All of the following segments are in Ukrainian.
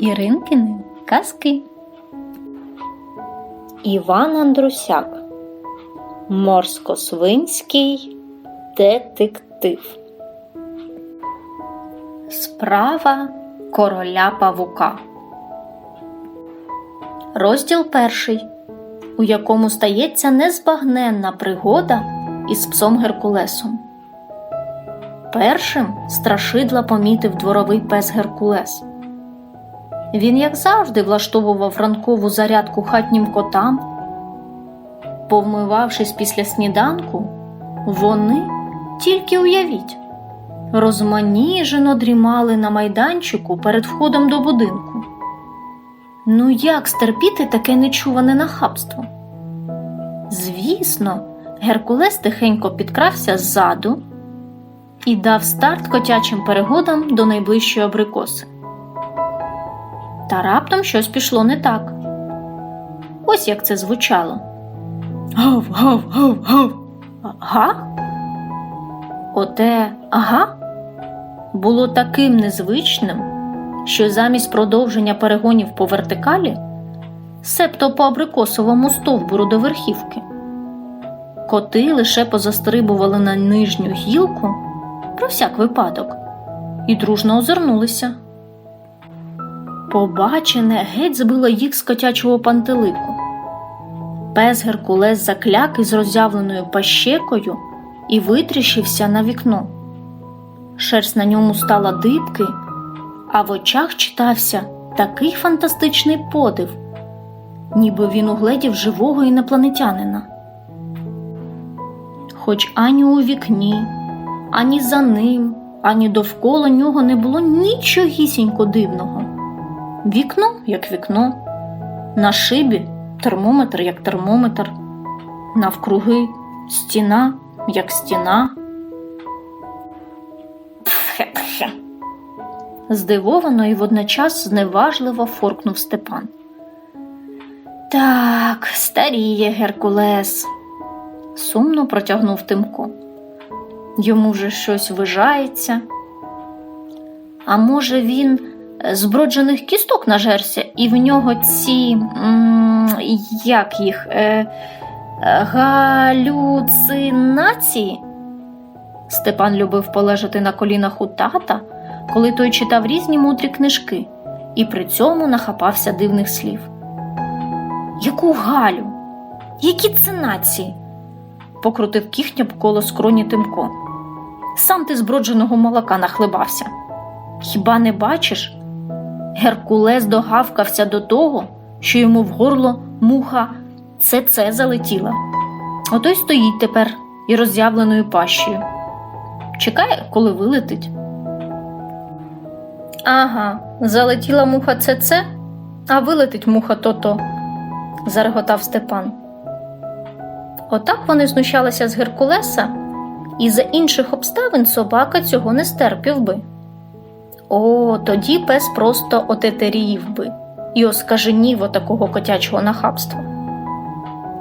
Іринкини казки. Іван Андрусяк Морсько-свинський детектив. Справа короля павука. Розділ перший, у якому стається незбагненна пригода із псом Геркулесом. Першим страшидла помітив дворовий пес Геркулес. Він, як завжди, влаштовував ранкову зарядку хатнім котам. Повмивавшись після сніданку, вони, тільки уявіть, розманіжено дрімали на майданчику перед входом до будинку. Ну як стерпіти таке нечуване нахабство? Звісно, Геркулес тихенько підкрався ззаду і дав старт котячим перегодам до найближчої абрикоси. Та раптом щось пішло не так. Ось як це звучало. Гав, гав, гав, гав. Га? Оте ага було таким незвичним, що замість продовження перегонів по вертикалі, себто по абрикосовому стовбуру до верхівки, коти лише позастрибували на нижню гілку про всяк випадок і дружно озирнулися. Побачене геть збило їх з котячого пантелику. Пес Геркулес закляк із роззявленою пащекою і витріщився на вікно. Шерсть на ньому стала дибки, а в очах читався такий фантастичний подив, ніби він угледів живого інопланетянина. Хоч ані у вікні, ані за ним, ані довкола нього не було нічогісінько дивного. Вікно як вікно, на шибі термометр як термометр, навкруги стіна як стіна. Пхе-пхе. Здивовано і водночас зневажливо форкнув Степан. Так, старіє Геркулес, сумно протягнув Тимко. Йому вже щось вижається. А може, він зброджених кісток нажерся, і в нього ці. як їх? Е, е, галюцинації? Степан любив полежати на колінах у тата, коли той читав різні мудрі книжки, і при цьому нахапався дивних слів. Яку Галю? Які це нації? покрутив кіхтя коло скроні Тимко. Сам ти збродженого молока нахлебався. Хіба не бачиш? Геркулес догавкався до того, що йому в горло муха це це залетіла. Ото й стоїть тепер і роззявленою пащею. Чекає, коли вилетить. Ага, залетіла муха це це, а вилетить муха то-то, зареготав Степан. Отак вони знущалися з Геркулеса, і за інших обставин собака цього не стерпів би. О, тоді пес просто отетеріїв би і оскаженів отакого котячого нахабства.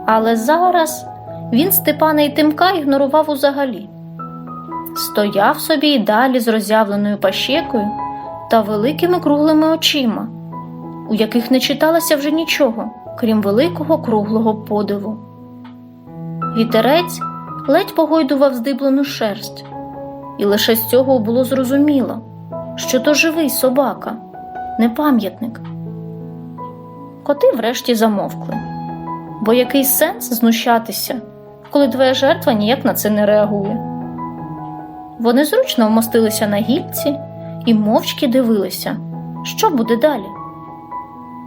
Але зараз він Степана і Тимка ігнорував узагалі. Стояв собі й далі з роззявленою пащекою та великими круглими очима, у яких не читалося вже нічого, крім великого круглого подиву. Вітерець ледь погойдував здиблену шерсть, і лише з цього було зрозуміло, що то живий собака, не пам'ятник. Коти врешті замовкли, бо який сенс знущатися, коли твоя жертва ніяк на це не реагує. Вони зручно вмостилися на гільці і мовчки дивилися, що буде далі.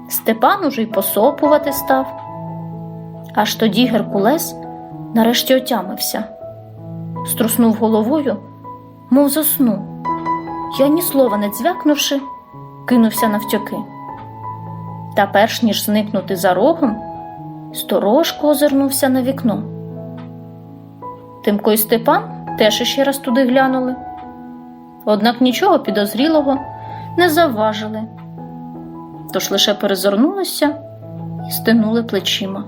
Степан уже й посопувати став. Аж тоді Геркулес нарешті отямився, струснув головою, мов заснув, я ні слова не дзвякнувши, кинувся навтьоки. Та перш ніж зникнути за рогом, сторожко озирнувся на вікно. Тимко і Степан теж іще раз туди глянули, однак нічого підозрілого не завважили, тож лише перезирнулися і стинули плечима.